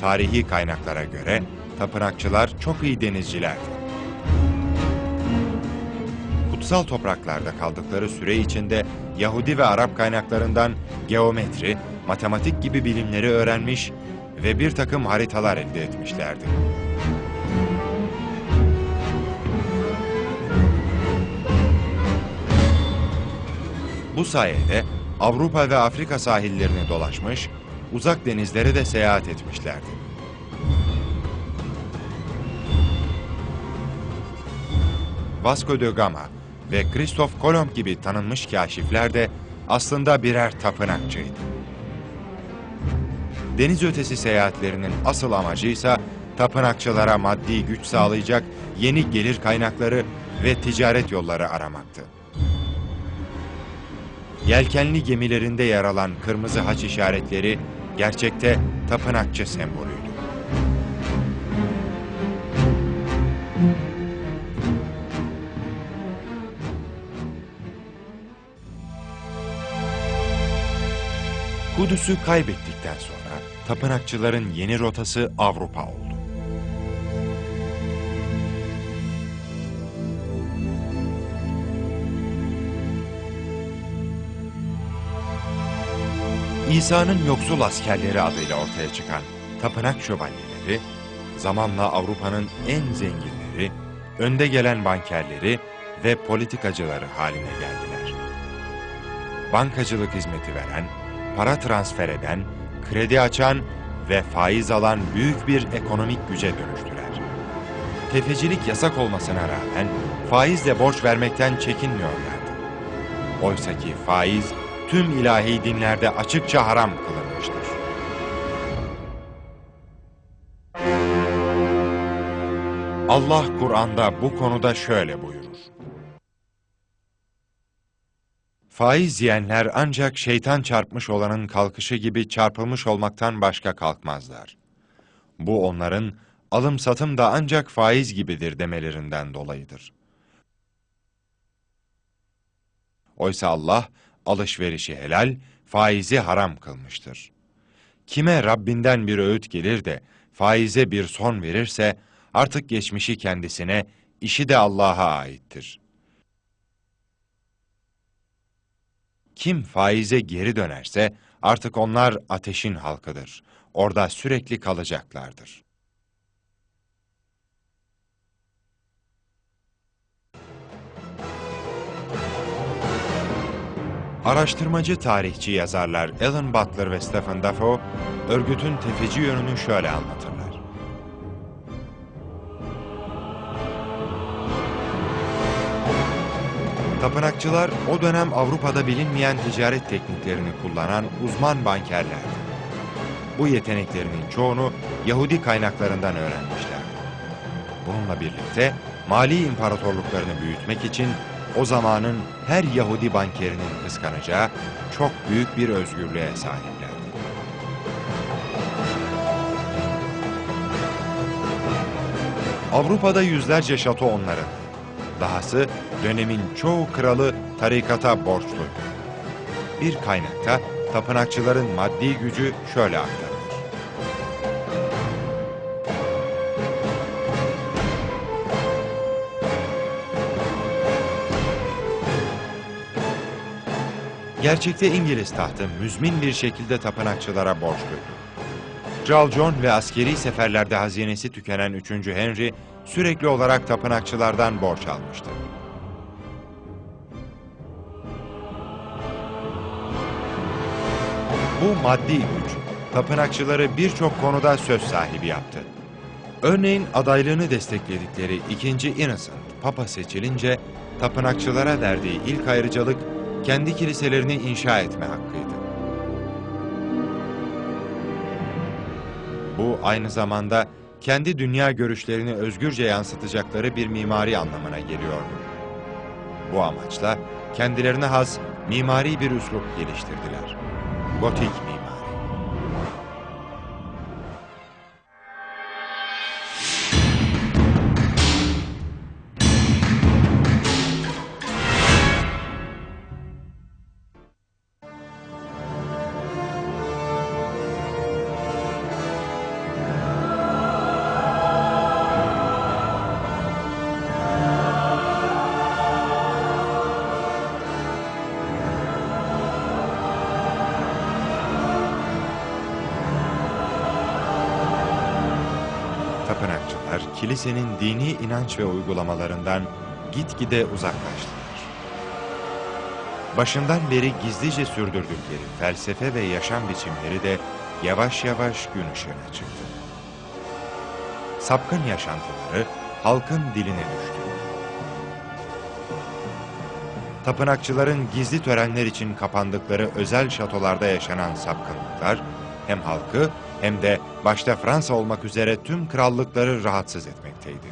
tarihi kaynaklara göre tapınakçılar çok iyi denizcilerdi. Kutsal topraklarda kaldıkları süre içinde Yahudi ve Arap kaynaklarından geometri, matematik gibi bilimleri öğrenmiş ve bir takım haritalar elde etmişlerdi. Bu sayede Avrupa ve Afrika sahillerini dolaşmış, uzak denizlere de seyahat etmişlerdi. Vasco da Gama ve Christoph Kolomb gibi tanınmış kaşifler de aslında birer tapınakçıydı. Deniz ötesi seyahatlerinin asıl amacı ise tapınakçılara maddi güç sağlayacak yeni gelir kaynakları ve ticaret yolları aramaktı. Yelkenli gemilerinde yer alan kırmızı haç işaretleri gerçekte tapınakçı sembolüydü. Kudüs'ü kaybettikten sonra tapınakçıların yeni rotası Avrupa oldu. İsa'nın yoksul askerleri adıyla ortaya çıkan tapınak şövalyeleri, zamanla Avrupa'nın en zenginleri, önde gelen bankerleri ve politikacıları haline geldiler. Bankacılık hizmeti veren, para transfer eden, kredi açan ve faiz alan büyük bir ekonomik güce dönüştüler. Tefecilik yasak olmasına rağmen faizle borç vermekten çekinmiyorlardı. Oysa ki faiz tüm ilahi dinlerde açıkça haram kılınmıştır. Allah Kur'an'da bu konuda şöyle buyurur. Faiz yiyenler ancak şeytan çarpmış olanın kalkışı gibi çarpılmış olmaktan başka kalkmazlar. Bu onların alım satım da ancak faiz gibidir demelerinden dolayıdır. Oysa Allah alışverişi helal, faizi haram kılmıştır. Kime Rabbinden bir öğüt gelir de faize bir son verirse artık geçmişi kendisine, işi de Allah'a aittir. Kim faize geri dönerse artık onlar ateşin halkıdır. Orada sürekli kalacaklardır. Araştırmacı tarihçi yazarlar Alan Butler ve Stephen Dafoe, örgütün tefeci yönünü şöyle anlatırlar. Tapınakçılar o dönem Avrupa'da bilinmeyen ticaret tekniklerini kullanan uzman bankerlerdi. Bu yeteneklerinin çoğunu Yahudi kaynaklarından öğrenmişlerdi. Bununla birlikte mali imparatorluklarını büyütmek için o zamanın her Yahudi bankerinin kıskanacağı çok büyük bir özgürlüğe sahiplerdi. Avrupa'da yüzlerce şato onların. Dahası dönemin çoğu kralı tarikata borçluydu. Bir kaynakta tapınakçıların maddi gücü şöyle aktarılır. Gerçekte İngiliz tahtı müzmin bir şekilde tapınakçılara borçluydu. Kral John ve askeri seferlerde hazinesi tükenen 3. Henry sürekli olarak tapınakçılardan borç almıştı. Bu maddi güç tapınakçıları birçok konuda söz sahibi yaptı. Örneğin adaylığını destekledikleri 2. Innocent Papa seçilince tapınakçılara verdiği ilk ayrıcalık kendi kiliselerini inşa etme hakkıydı. Bu aynı zamanda kendi dünya görüşlerini özgürce yansıtacakları bir mimari anlamına geliyordu. Bu amaçla kendilerine has mimari bir üslup geliştirdiler. Gotik mimari. Kilisenin dini inanç ve uygulamalarından gitgide uzaklaştılar. Başından beri gizlice sürdürdükleri felsefe ve yaşam biçimleri de yavaş yavaş gün ışığına çıktı. Sapkın yaşantıları halkın diline düştü. Tapınakçıların gizli törenler için kapandıkları özel şatolarda yaşanan sapkınlıklar hem halkı hem de başta Fransa olmak üzere tüm krallıkları rahatsız etmekteydi.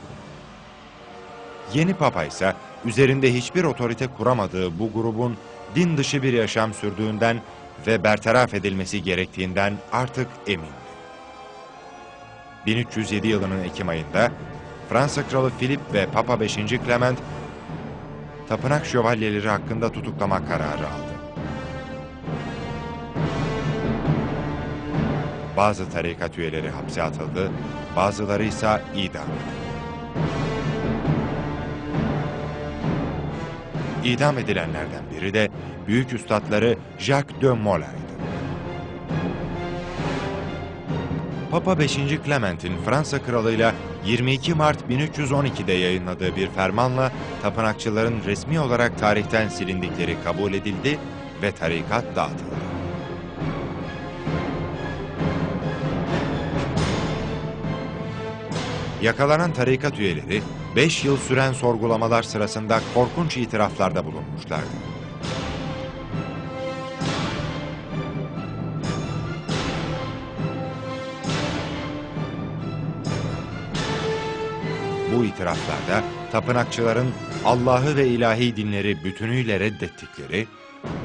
Yeni papa ise üzerinde hiçbir otorite kuramadığı bu grubun din dışı bir yaşam sürdüğünden ve bertaraf edilmesi gerektiğinden artık emindi. 1307 yılının Ekim ayında Fransa Kralı Filip ve Papa 5. Clement tapınak şövalyeleri hakkında tutuklama kararı aldı. Bazı tarikat üyeleri hapse atıldı, bazıları ise idam edildi. İdam edilenlerden biri de büyük üstadları Jacques de Molay'dı. Papa 5. Clement'in Fransa kralıyla 22 Mart 1312'de yayınladığı bir fermanla tapınakçıların resmi olarak tarihten silindikleri kabul edildi ve tarikat dağıtıldı. Yakalanan tarikat üyeleri 5 yıl süren sorgulamalar sırasında korkunç itiraflarda bulunmuşlardı. Bu itiraflarda tapınakçıların Allah'ı ve ilahi dinleri bütünüyle reddettikleri,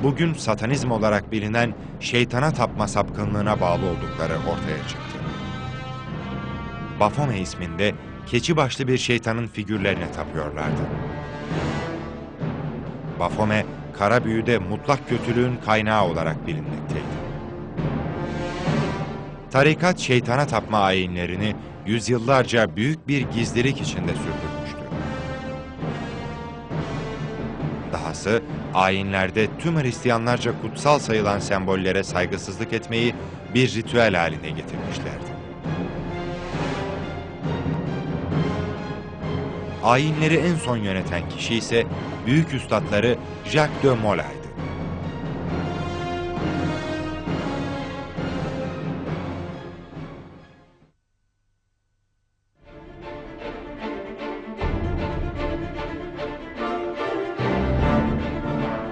bugün satanizm olarak bilinen şeytana tapma sapkınlığına bağlı oldukları ortaya çıktı. Baphomet isminde keçi başlı bir şeytanın figürlerine tapıyorlardı. Baphomet, kara büyüde mutlak kötülüğün kaynağı olarak bilinmekteydi. Tarikat şeytana tapma ayinlerini yüzyıllarca büyük bir gizlilik içinde sürdürmüştü. Dahası ayinlerde tüm Hristiyanlarca kutsal sayılan sembollere saygısızlık etmeyi bir ritüel haline getirmişlerdi. Ayinleri en son yöneten kişi ise büyük üstadları Jacques de Molay'dı.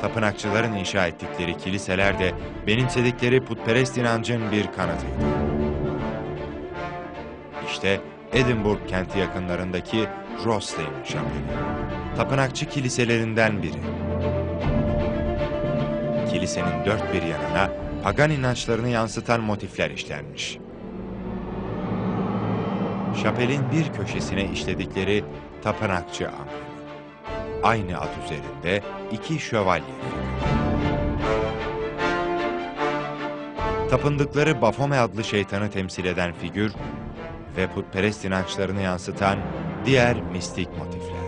Tapınakçıların inşa ettikleri kiliseler de benimsedikleri putperest inancın bir kanıtıydı. İşte Edinburgh kenti yakınlarındaki Roslin Şapeli. Tapınakçı kiliselerinden biri. Kilisenin dört bir yanına pagan inançlarını yansıtan motifler işlenmiş. Şapelin bir köşesine işledikleri tapınakçı amblemi. Aynı at üzerinde iki şövalye Tapındıkları Baphomet adlı şeytanı temsil eden figür ve putperest inançlarını yansıtan diğer mistik motifler.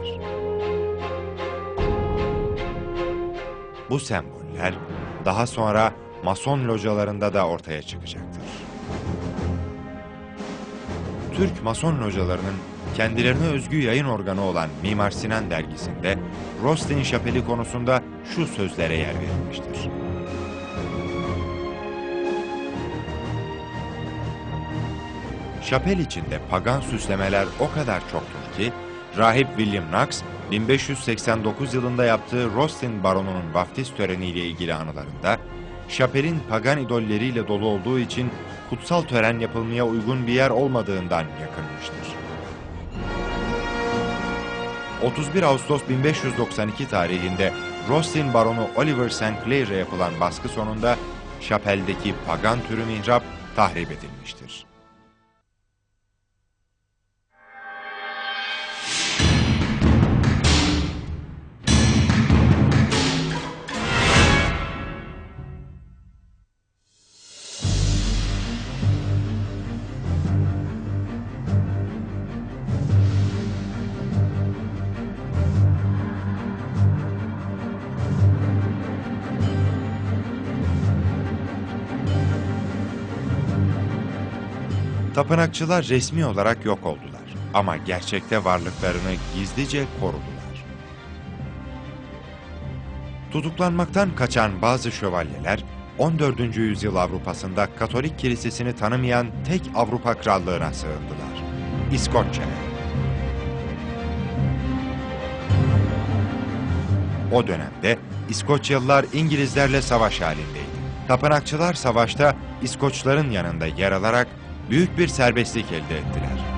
Bu semboller daha sonra Mason localarında da ortaya çıkacaktır. Türk Mason localarının kendilerine özgü yayın organı olan Mimar Sinan dergisinde Rostin Şapeli konusunda şu sözlere yer verilmiştir. Şapel içinde pagan süslemeler o kadar çoktur ki, rahip William Knox, 1589 yılında yaptığı Rostin Baronu'nun vaftiz töreniyle ilgili anılarında, şapelin pagan idolleriyle dolu olduğu için kutsal tören yapılmaya uygun bir yer olmadığından yakınmıştır. 31 Ağustos 1592 tarihinde Rostin Baronu Oliver St. Clair'e yapılan baskı sonunda şapeldeki pagan türü mihrap tahrip edilmiştir. Tapınakçılar resmi olarak yok oldular. Ama gerçekte varlıklarını gizlice korudular. Tutuklanmaktan kaçan bazı şövalyeler 14. yüzyıl Avrupa'sında Katolik kilisesini tanımayan tek Avrupa krallığına sığındılar. İskoçya'ya. O dönemde İskoçyalılar İngilizlerle savaş halindeydi. Tapınakçılar savaşta İskoçların yanında yer alarak büyük bir serbestlik elde ettiler.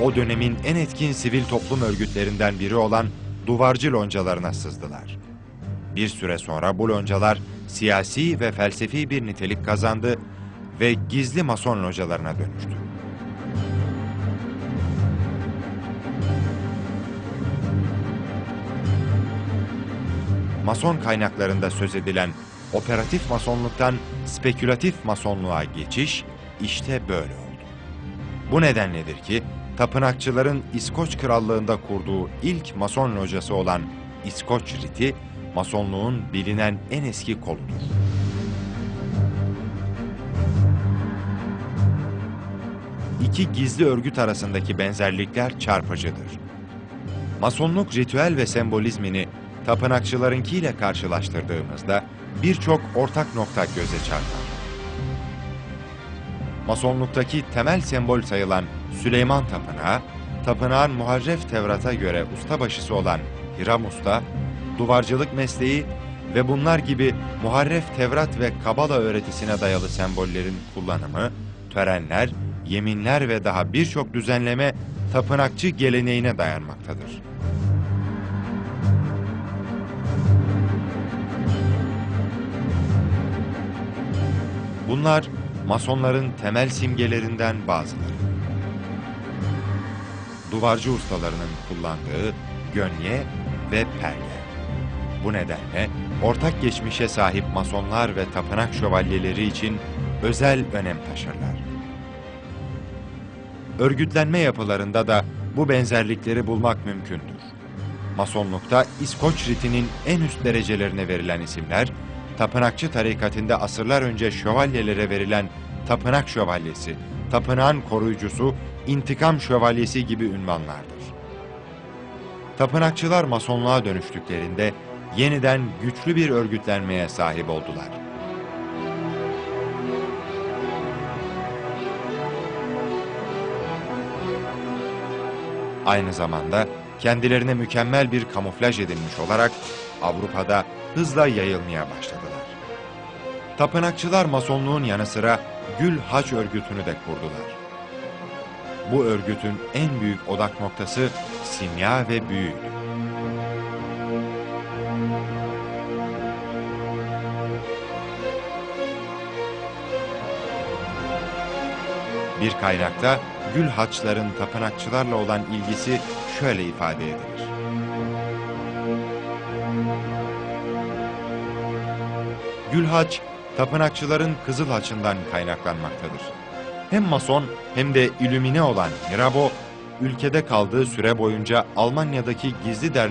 O dönemin en etkin sivil toplum örgütlerinden biri olan duvarcı loncalarına sızdılar. Bir süre sonra bu loncalar siyasi ve felsefi bir nitelik kazandı ve gizli mason localarına dönüştü. Mason kaynaklarında söz edilen operatif masonluktan spekülatif masonluğa geçiş işte böyle oldu. Bu nedenledir ki tapınakçıların İskoç Krallığında kurduğu ilk mason locası olan İskoç Riti, masonluğun bilinen en eski koludur. İki gizli örgüt arasındaki benzerlikler çarpıcıdır. Masonluk ritüel ve sembolizmini tapınakçılarınkiyle karşılaştırdığımızda birçok ortak nokta göze çarpar. Masonluktaki temel sembol sayılan Süleyman Tapınağı, tapınağın muharref Tevrat'a göre ustabaşısı olan Hiram Usta, duvarcılık mesleği ve bunlar gibi muharref Tevrat ve Kabala öğretisine dayalı sembollerin kullanımı, törenler, yeminler ve daha birçok düzenleme tapınakçı geleneğine dayanmaktadır. Bunlar masonların temel simgelerinden bazıları. Duvarcı ustalarının kullandığı gönye ve perge. Bu nedenle ortak geçmişe sahip masonlar ve tapınak şövalyeleri için özel önem taşırlar. Örgütlenme yapılarında da bu benzerlikleri bulmak mümkündür. Masonlukta İskoç ritinin en üst derecelerine verilen isimler, tapınakçı tarikatında asırlar önce şövalyelere verilen tapınak şövalyesi, tapınağın koruyucusu, intikam şövalyesi gibi ünvanlardır. Tapınakçılar masonluğa dönüştüklerinde yeniden güçlü bir örgütlenmeye sahip oldular. Aynı zamanda kendilerine mükemmel bir kamuflaj edilmiş olarak Avrupa'da hızla yayılmaya başladılar. Tapınakçılar masonluğun yanı sıra Gül Haç örgütünü de kurdular. Bu örgütün en büyük odak noktası simya ve büyüydü. Bir kaynakta Gül Haçların tapınakçılarla olan ilgisi şöyle ifade edilir. Gülhaç, tapınakçıların Kızıl Haç'ından kaynaklanmaktadır. Hem Mason hem de Illümine olan Mirabeau, ülkede kaldığı süre boyunca Almanya'daki gizli dernek